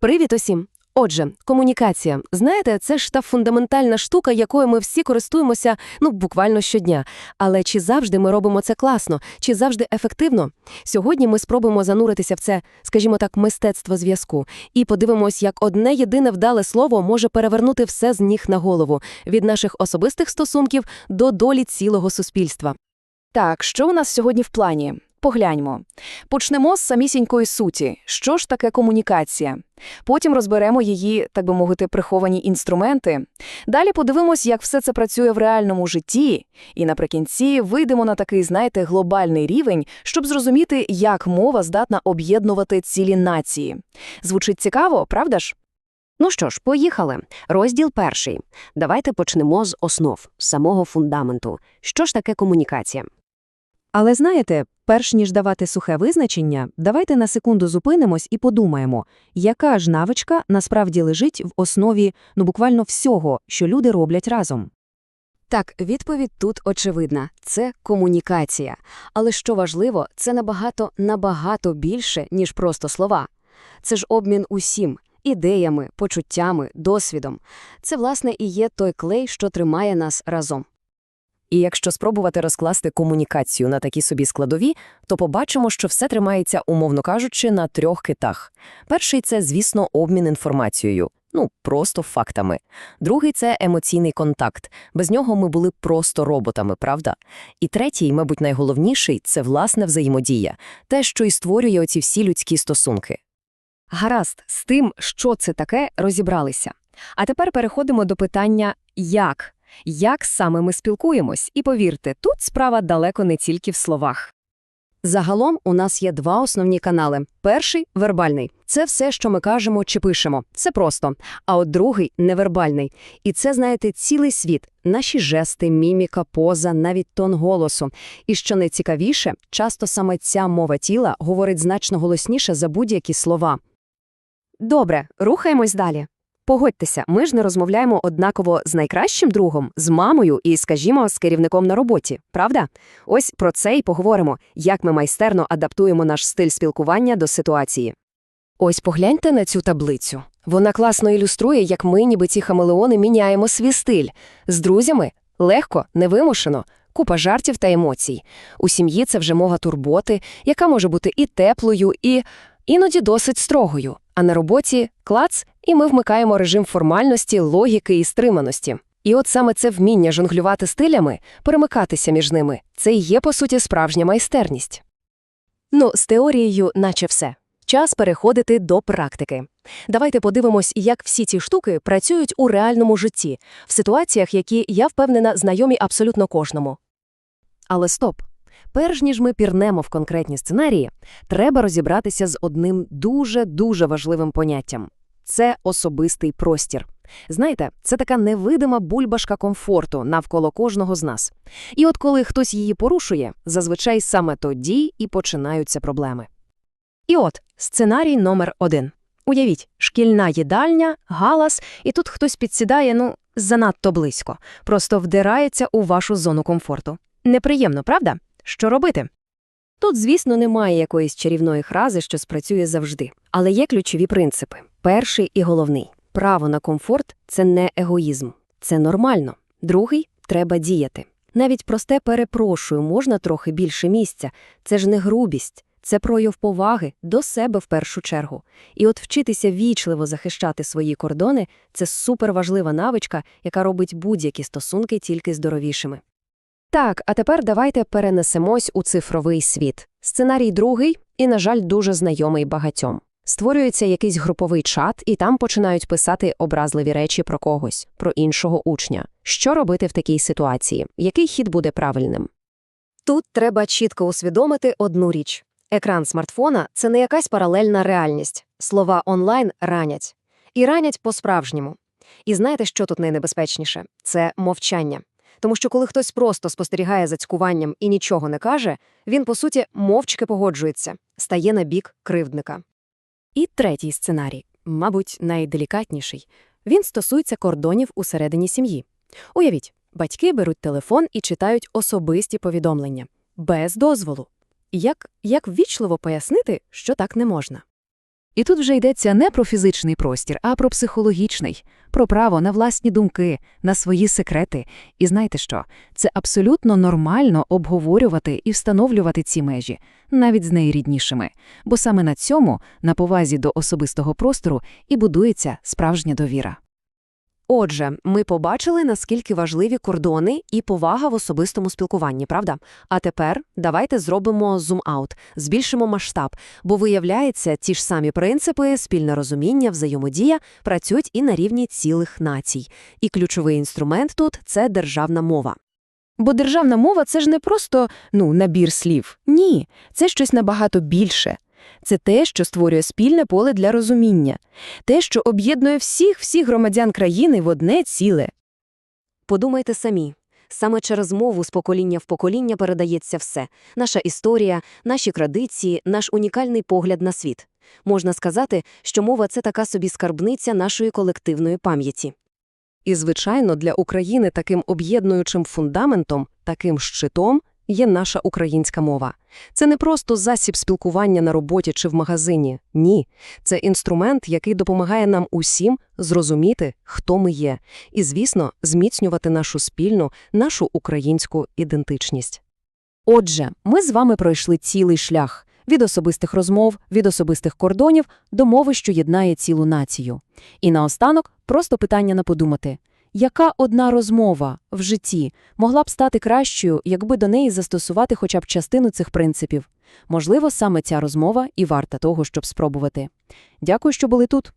Привіт усім! Отже, комунікація. Знаєте, це ж та фундаментальна штука, якою ми всі користуємося, ну, буквально щодня. Але чи завжди ми робимо це класно, чи завжди ефективно? Сьогодні ми спробуємо зануритися в це, скажімо так, мистецтво зв'язку, і подивимось, як одне єдине вдале слово може перевернути все з ніг на голову, від наших особистих стосунків до долі цілого суспільства. Так, що у нас сьогодні в плані? Погляньмо. Почнемо з самісінької суті. Що ж таке комунікація? Потім розберемо її, так би мовити, приховані інструменти. Далі подивимось, як все це працює в реальному житті. І наприкінці вийдемо на такий, знаєте, глобальний рівень, щоб зрозуміти, як мова здатна об'єднувати цілі нації. Звучить цікаво, правда ж? Ну що ж, поїхали. Розділ перший. Давайте почнемо з основ, з самого фундаменту. Що ж таке комунікація? Але знаєте, перш ніж давати сухе визначення, давайте на секунду зупинимось і подумаємо, яка ж навичка насправді лежить в основі ну буквально всього, що люди роблять разом. Так, відповідь тут очевидна – це комунікація. Але що важливо, це набагато, набагато більше, ніж просто слова. Це ж обмін усім – ідеями, почуттями, досвідом. Це, власне, і є той клей, що тримає нас разом. І якщо спробувати розкласти комунікацію на такі собі складові, то побачимо, що все тримається, умовно кажучи, на трьох китах. Перший це, звісно, обмін інформацією. Ну, просто фактами. Другий це емоційний контакт. Без нього ми були просто роботами, правда? І третій, мабуть, найголовніший це власне взаємодія, те, що і створює оці всі людські стосунки. Гаразд, з тим, що це таке, розібралися. А тепер переходимо до питання «як?». Як саме ми спілкуємось? І повірте, тут справа далеко не тільки в словах. Загалом у нас є два основні канали. Перший – вербальний. Це все, що ми кажемо чи пишемо. Це просто. А от другий – невербальний. І це, знаєте, цілий світ. Наші жести, міміка, поза, навіть тон голосу. І що найцікавіше, часто саме ця мова тіла говорить значно голосніше за будь-які слова. Добре, рухаємось далі. Погодьтеся, ми ж не розмовляємо однаково з найкращим другом, з мамою і, скажімо, з керівником на роботі, правда? Ось про це й поговоримо, як ми майстерно адаптуємо наш стиль спілкування до ситуації. Ось погляньте на цю таблицю. Вона класно ілюструє, як ми, ніби ці хамелеони, міняємо свій стиль. З друзями – легко, невимушено, купа жартів та емоцій. У сім'ї це вже мова турботи, яка може бути і теплою, і іноді досить строгою. А на роботі – клац, і ми вмикаємо режим формальності, логіки і стриманості. І от саме це вміння жонглювати стилями, перемикатися між ними – це і є, по суті, справжня майстерність. Ну, з теорією наче все. Час переходити до практики. Давайте подивимось, як всі ці штуки працюють у реальному житті, в ситуаціях, які, я впевнена, знайомі абсолютно кожному. Але стоп! Перш ніж ми пірнемо в конкретні сценарії, треба розібратися з одним дуже-дуже важливим поняттям – це особистий простір. Знаєте, це така невидима бульбашка комфорту навколо кожного з нас. І от коли хтось її порушує, зазвичай саме тоді і починаються проблеми. І от, сценарій номер один. Уявіть, шкільна їдальня, галас, і тут хтось підсідає, ну, занадто близько, просто вдирається у вашу зону комфорту. Неприємно, правда? Що робити? Тут, звісно, немає якоїсь чарівної фрази, що спрацює завжди. Але є ключові принципи. Перший і головний – право на комфорт – це не егоїзм. Це нормально. Другий – треба діяти. Навіть просте «перепрошую» можна трохи більше місця. Це ж не грубість. Це прояв поваги до себе в першу чергу. І от вчитися вічливо захищати свої кордони – це суперважлива навичка, яка робить будь-які стосунки тільки здоровішими. Так, а тепер давайте перенесемось у цифровий світ. Сценарій другий і, на жаль, дуже знайомий багатьом. Створюється якийсь груповий чат, і там починають писати образливі речі про когось, про іншого учня. Що робити в такій ситуації? Який хід буде правильним? Тут треба чітко усвідомити одну річ. Екран смартфона – це не якась паралельна реальність. Слова онлайн ранять. І ранять по-справжньому. І знаєте, що тут найнебезпечніше? Це мовчання. Тому що коли хтось просто спостерігає за цькуванням і нічого не каже, він, по суті, мовчки погоджується, стає на бік кривдника. І третій сценарій, мабуть, найделікатніший. Він стосується кордонів усередині сім'ї. Уявіть, батьки беруть телефон і читають особисті повідомлення. Без дозволу. Як, як ввічливо пояснити, що так не можна? І тут вже йдеться не про фізичний простір, а про психологічний, про право на власні думки, на свої секрети. І знаєте що? Це абсолютно нормально обговорювати і встановлювати ці межі, навіть з найріднішими. Бо саме на цьому, на повазі до особистого простору, і будується справжня довіра. Отже, ми побачили, наскільки важливі кордони і повага в особистому спілкуванні, правда? А тепер давайте зробимо зум-аут, збільшимо масштаб, бо виявляється, ті ж самі принципи, спільне розуміння, взаємодія працюють і на рівні цілих націй. І ключовий інструмент тут – це державна мова. Бо державна мова це ж не просто ну, набір слів. Ні, це щось набагато більше. Це те, що створює спільне поле для розуміння, те, що об'єднує всіх всіх громадян країни в одне ціле. Подумайте самі. Саме через мову з покоління в покоління передається все – наша історія, наші традиції, наш унікальний погляд на світ. Можна сказати, що мова – це така собі скарбниця нашої колективної пам'яті. І, звичайно, для України таким об'єднуючим фундаментом, таким щитом є наша українська мова. Це не просто засіб спілкування на роботі чи в магазині. Ні. Це інструмент, який допомагає нам усім зрозуміти, хто ми є, і, звісно, зміцнювати нашу спільну, нашу українську ідентичність. Отже, ми з вами пройшли цілий шлях – від особистих розмов, від особистих кордонів до мови, що єднає цілу націю. І наостанок просто питання на подумати. Яка одна розмова в житті могла б стати кращою, якби до неї застосувати хоча б частину цих принципів? Можливо, саме ця розмова і варта того, щоб спробувати. Дякую, що були тут.